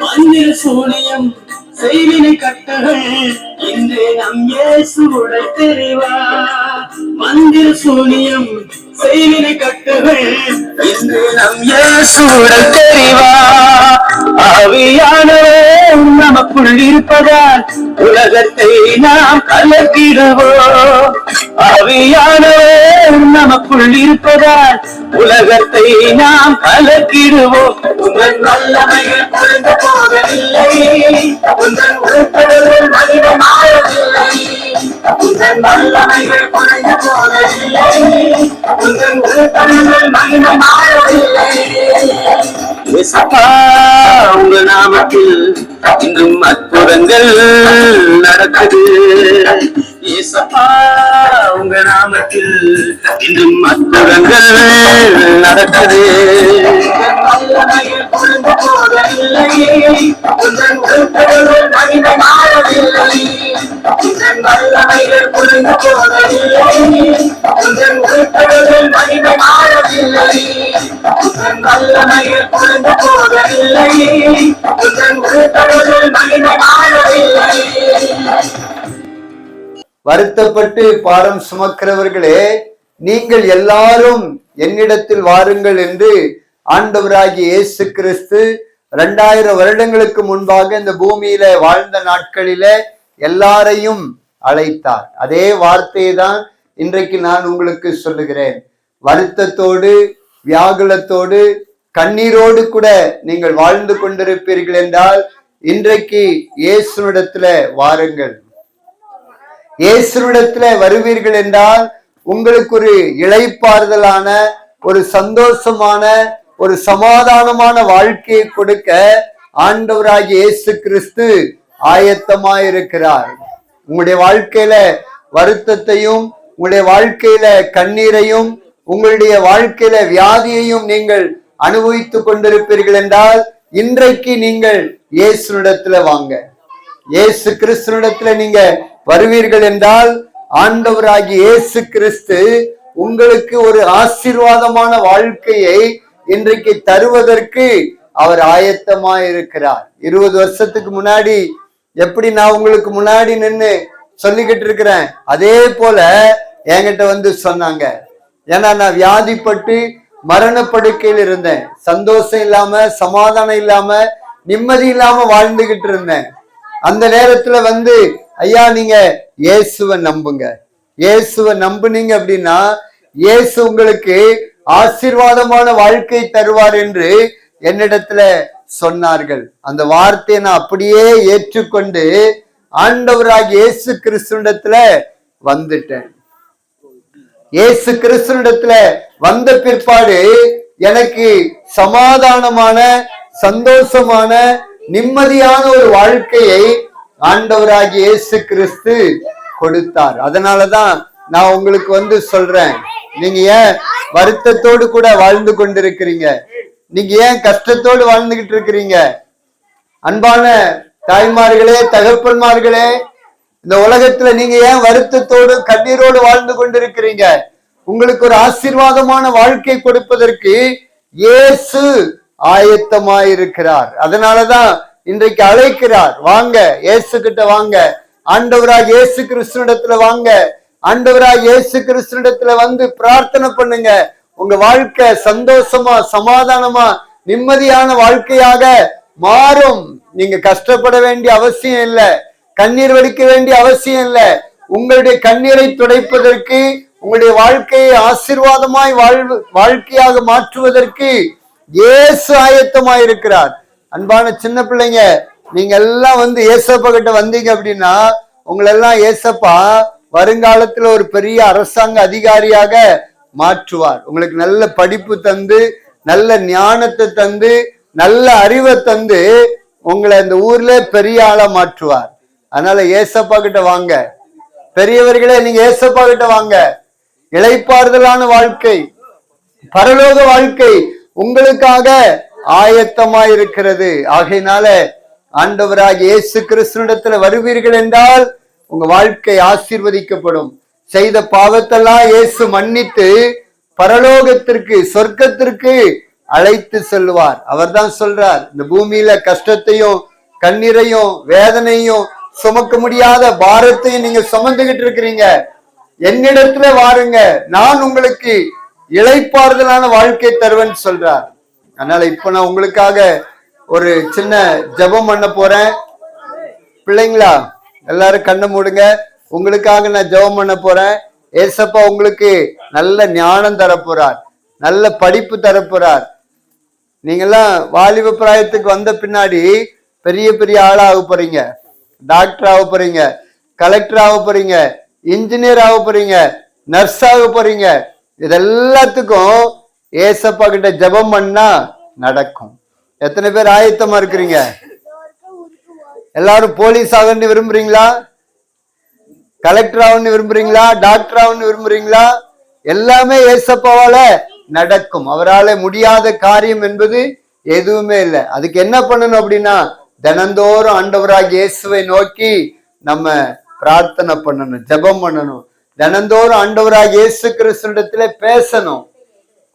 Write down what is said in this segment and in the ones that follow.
மந்திர சூனியம் செய்வினை கட்டுகள் இன்று நம் இயேசுவுடை தெரிவா மந்திர சூனியம் செய்வினை கட்டுகள். இன்று நம் இயேசுவுடை தெரிவா? ஆவியானவே நமக்குள் இருப்பதால் உலகத்தை நாம் கலக்கிடுவோம். ஆவியானவே நமக்குள் இருப்பதால் உலகத்தை நாம் கலக்கிடுவோம். உங்கள் வல்லமைகள் குறைந்து போவதில்லை உங்கள் மனிதமாகவில்லை. உங்கள் வல்லமைகள் குறைந்து போவதில்லை உங்கள் உறுப்புகள் மனிதமாகவில்லை உங்க நாமத்தில் இன்றும் அற்புதங்கள் நடக்குது. உங்க நாமத்தில் இன்றும் அற்புதங்கள் நடக்குது வல்லமைகள் குறைந்து போவதில்லை உங்கள் உறுப்புகள் வருத்தப்பட்டு பாரம் சுமக்கிறவர்களே நீங்கள் எல்லாரும் என்னிடத்தில் வாருங்கள் என்று ஆண்டவராகிய இயேசு கிறிஸ்து இரண்டாயிரம் வருடங்களுக்கு முன்பாக இந்த பூமியில வாழ்ந்த நாட்களில எல்லாரையும் அழைத்தார். அதே வார்த்தையை தான் இன்றைக்கு நான் உங்களுக்கு சொல்லுகிறேன். வருத்தத்தோடு வியாகுலத்தோடு கண்ணீரோடு கூட நீங்கள் வாழ்ந்து கொண்டிருப்பீர்கள் என்றால் இன்றைக்கு இயேசுனிடத்துல வாருங்கள். இயேசுவிடத்துல வருவீர்கள் என்றால் உங்களுக்கு ஒரு இளைப்பாறுதலான ஒரு சந்தோஷமான ஒரு சமாதானமான வாழ்க்கையை கொடுக்க ஆண்டவராகிய இயேசு கிறிஸ்து ஆயத்தமாயிருக்கிறார். உங்களுடைய வாழ்க்கையில வருத்தத்தையும் உங்களுடைய வாழ்க்கையில கண்ணீரையும் உங்களுடைய வாழ்க்கையில வியாதியையும் நீங்கள் அனுபவித்துக் கொண்டிருப்பீர்கள் என்றால் இன்றைக்கு நீங்கள் இயேசுனிடத்துல வாங்க. இயேசு கிறிஸ்துவிடத்துல நீங்க வருவீர்கள் என்றால் ஆண்டவராகி இயேசு கிறிஸ்து உங்களுக்கு ஒரு ஆசீர்வாதமான வாழ்க்கையை இன்றைக்கு தருவதற்கு அவர் ஆயத்தமா இருக்கிறார் இருபது வருஷத்துக்கு முன்னாடி எப்படி நான் உங்களுக்கு முன்னாடி நின்று சொல்லிக்கிட்டு இருக்கிறேன்? அதே போல என்கிட்ட வந்து சொன்னாங்க. ஏன்னா நான் வியாதிப்பட்டு மரணப்படுக்கையில் இருந்தேன். சந்தோஷம் இல்லாம சமாதானம் இல்லாம நிம்மதி இல்லாம வாழ்ந்துகிட்டு இருந்தேன். அந்த நேரத்துல வந்து ஐயா நீங்க இயேசுவை நம்புங்க. இயேசுவை நம்புனீங்க அப்படின்னா இயேசு உங்களுக்கு ஆசீர்வாதமான வாழ்க்கை தருவார் என்று என்னிடத்துல சொன்னார்கள். அந்த வார்த்தையை நான் அப்படியே ஏற்றுக்கொண்டு ஆண்டவராக இயேசு கிறிஸ்துடத்துல வந்துட்டேன். இயேசு கிறிஸ்துடத்துல வந்த பிற்பாடு எனக்கு சமாதானமான சந்தோஷமான நிம்மதியான ஒரு வாழ்க்கையை ஆண்டவராகிய இயேசு கிறிஸ்து கொடுத்தார். அதனாலதான் நான் உங்களுக்கு வந்து சொல்றேன். நீங்க ஏன் வருத்தத்தோடு கூட வாழ்ந்து கொண்டிருக்கிறீங்க? நீங்க ஏன் கஷ்டத்தோடு வாழ்ந்துகிட்டு இருக்கிறீங்க? அன்பான தாய்மார்களே தகப்பன்மார்களே இந்த உலகத்துல நீங்க ஏன் வருத்தத்தோடு கண்ணீரோடு வாழ்ந்து கொண்டிருக்கிறீங்க? உங்களுக்கு ஒரு ஆசீர்வாதமான வாழ்க்கை கொடுப்பதற்கு இயேசு ஆயத்தமாயிருக்கிறார். அதனாலதான் இன்றைக்கு அழைக்கிறார். வாங்க இயேசு கிட்ட வாங்க. ஆண்டவராக இயேசு கிறிஸ்துவிடத்துல வாங்க. ஆண்டவராக இயேசு கிறிஸ்துவிடத்துல வந்து பிரார்த்தனை பண்ணுங்க. உங்க வாழ்க்கை சந்தோஷமா சமாதானமா நிம்மதியான வாழ்க்கையாக மாறும். நீங்க கஷ்டப்பட வேண்டிய அவசியம் இல்லை. கண்ணீர் வடிக்க வேண்டிய அவசியம் இல்லை. உங்களுடைய கண்ணீரை துடைப்பதற்கு உங்களுடைய வாழ்க்கையை ஆசீர்வாதமாய் வாழ்வு வாழ்க்கையாக மாற்றுவதற்கு இயேசு ஆயத்தமாயிருக்கிறார். அன்பான சின்ன பிள்ளைங்க நீங்க எல்லாம் வந்து ஏசப்பா கிட்ட வந்தீங்க அப்படின்னா உங்களெல்லாம் ஏசப்பா வருங்காலத்துல ஒரு பெரிய அரசாங்க அதிகாரியாக மாற்றுவார். உங்களுக்கு நல்ல படிப்பு தந்து நல்ல ஞானத்தை தந்து நல்ல அறிவை தந்து உங்களை இந்த ஊர்ல பெரிய ஆளா மாற்றுவார். அதனால ஏசப்பா கிட்ட வாங்க. பெரியவர்களே நீங்க ஏசப்பா கிட்ட வாங்க. இளைப்பாறுதலான வாழ்க்கை பரலோக வாழ்க்கை உங்களுக்காக ஆயத்தமாயிருக்கிறது. ஆகையினால ஆண்டவராக இயேசு கிறிஸ்துனிடத்துல வருவீர்கள் என்றால் உங்க வாழ்க்கை ஆசீர்வதிக்கப்படும். செய்த பாவத்தெல்லாம் இயேசு மன்னித்து பரலோகத்திற்கு சொர்க்கத்திற்கு அழைத்து செல்வார் அவர்தான் சொல்றார் இந்த பூமியில கஷ்டத்தையும் கண்ணீரையும் வேதனையும் சுமக்க முடியாத பாரத்தையும் நீங்க சுமந்துகிட்டு இருக்கிறீங்க. என்னிடத்துல வாருங்க நான் உங்களுக்கு இழைப்பாறுதலான வாழ்க்கை தருவேன்னு சொல்றார். அதனால இப்ப நான் உங்களுக்காக ஒரு சின்ன ஜெபம் பண்ண போறேன். பிள்ளைங்களா எல்லாரும் கண்ணை மூடுங்க. உங்களுக்காக நான் ஜெபம் பண்ண போறேன். ஏசப்பா உங்களுக்கு நல்ல ஞானம் தர நல்ல படிப்பு தரப்போறார். போறார் நீங்கெல்லாம் வாலிப பிராயத்துக்கு வந்த பின்னாடி பெரிய பெரிய ஆளாக போறீங்க. டாக்டர் ஆக போறீங்க. கலெக்டர் ஆக போறீங்க. இன்ஜினியர் ஆக போறீங்க. நர்ஸ் ஆக போறீங்க. இது எல்லாத்துக்கும் ஏசப்பா கிட்ட ஜெபம் பண்ணா நடக்கும். எத்தனை பேர் ஆயத்தமா இருக்கிறீங்க? எல்லாரும் போலீஸ் ஆகணும்னு விரும்புறீங்களா? கலெக்டர் ஆகணும்னு விரும்புறீங்களா? டாக்டர் ஆகணும்னு விரும்புறீங்களா? எல்லாமே ஏசப்பாவால நடக்கும். அவரால முடியாத காரியம் என்பது எதுவுமே இல்லை. அதுக்கு என்ன பண்ணணும் அப்படின்னா தினந்தோறும் ஆண்டவராக இயேசுவை நோக்கி நம்ம பிரார்த்தனை பண்ணணும் ஜெபம் பண்ணணும். தினந்தோறும் ஆண்டவராக இயேசு கிறிஸ்துவிடத்துல பேசணும்.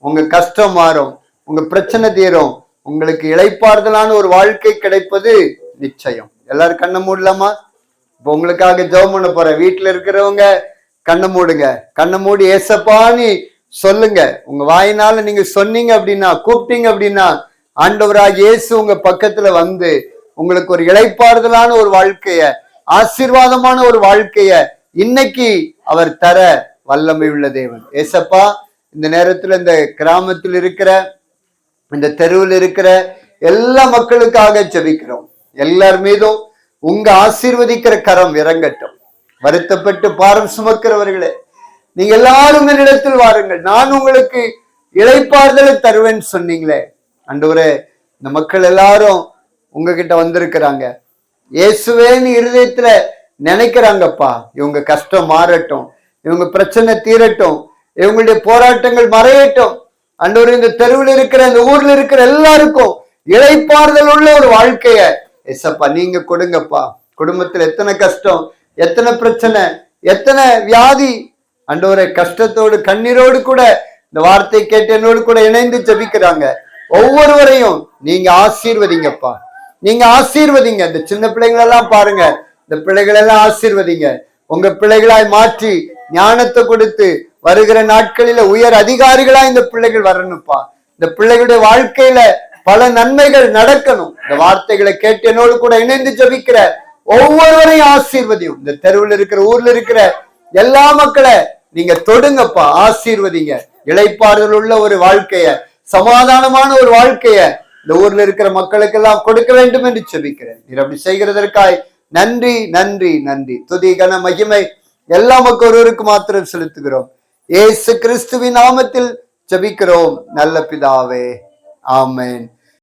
உங்க கஷ்டம் மாறும் உங்க பிரச்சனை தீரும் உங்களுக்கு இளைப்பாறுதலான ஒரு வாழ்க்கை கிடைப்பது நிச்சயம். எல்லாரும் கண்ணை மூடலாமா? இப்போ உங்களுக்காக ஜெபம் பண்ண போறேன். வீட்டுல இருக்கிறவங்க கண்ணை மூடுங்க. கண்ணை மூடி ஏசப்பான்னு சொல்லுங்க. உங்க வாயினால நீங்க சொன்னீங்க அப்படின்னா கூப்பிட்டீங்க அப்படின்னா ஆண்டவராக இயேசு உங்க பக்கத்துல வந்து உங்களுக்கு ஒரு இழைப்பாறுதலான ஒரு வாழ்க்கைய ஆசீர்வாதமான ஒரு வாழ்க்கைய இன்னைக்கு அவர் தர வல்லமை உள்ள தேவன். ஏசப்பா இந்த நேரத்துல இந்த கிராமத்தில் இருக்கிற இந்த தெருவில் இருக்கிற எல்லா மக்களுக்காக ஜெபிக்கிறோம். எல்லார் மீதும் உங்க ஆசீர்வதிக்கிற கரம் இறங்கட்டும். வருத்தப்பட்டு பாரம் சுமக்கிறவர்களே நீங்க எல்லாரும் என்னிடத்தில் வாருங்கள். நான் உங்களுக்கு இழைப்பார்தலை தருவேன்னு சொன்னீங்களே. அண்டவரே இந்த மக்கள் எல்லாரும் உங்ககிட்ட வந்திருக்கிறாங்க. இயேசுவேன்னு இருதயத்துல நினைக்கிறாங்கப்பா. இவங்க கஷ்டம் மாறட்டும். இவங்க பிரச்சனை தீரட்டும். இவங்களுடைய போராட்டங்கள் மறையட்டும். அன்றொரு இந்த தெருவில் இருக்கிற இந்த ஊர்ல இருக்கிற எல்லாருக்கும் இழைப்பாறுதல் உள்ள ஒரு வாழ்க்கைய எஸ்அப்பா நீங்க கொடுங்கப்பா. குடும்பத்துல எத்தனை கஷ்டம் எத்தனை பிரச்சனை எத்தனை வியாதி அன்றோரை கஷ்டத்தோடு கண்ணீரோடு கூட இந்த வார்த்தை கேட்டு என்னோடு கூட இணைந்து ஜெபிக்கிறாங்க. ஒவ்வொருவரையும் நீங்க ஆசீர்வதிங்கப்பா. நீங்க ஆசீர்வதிங்க. இந்த சின்ன பிள்ளைங்களெல்லாம் பாருங்க. இந்த பிள்ளைகளெல்லாம் ஆசீர்வதிங்க. உங்க பிள்ளைகளாய் மாற்றி ஞானத்தை கொடுத்து வருகிற நாட்களில உயர் அதிகாரிகளா இந்த பிள்ளைகள் வரணும்ப்பா. இந்த பிள்ளைகளுடைய வாழ்க்கையில பல நன்மைகள் நடக்கணும். இந்த வார்த்தைகளை கேட்டு என்னோடு கூட இணைந்து ஜபிக்கிற ஒவ்வொருவரையும் ஆசீர்வதியும். இந்த தெருவில் இருக்கிற ஊர்ல இருக்கிற எல்லா மக்களை நீங்க தொடுங்கப்பா ஆசீர்வதிங்க. இளைப்பாறுதல் உள்ள ஒரு வாழ்க்கைய சமாதானமான ஒரு வாழ்க்கைய இந்த ஊர்ல இருக்கிற மக்களுக்கெல்லாம் கொடுக்க வேண்டும் என்று செபிக்கிறேன் நீர் அப்படி செய்கிறதற்காய் நன்றி நன்றி நன்றி. துதி கன மகிமை எல்லா மக்கள் ஒருவருக்கு மாத்திரம் செலுத்துகிறோம். இயேசு கிறிஸ்துவின் நாமத்தில் ஜபிக்கிறோம். நல்ல பிதாவே. ஆமேன்.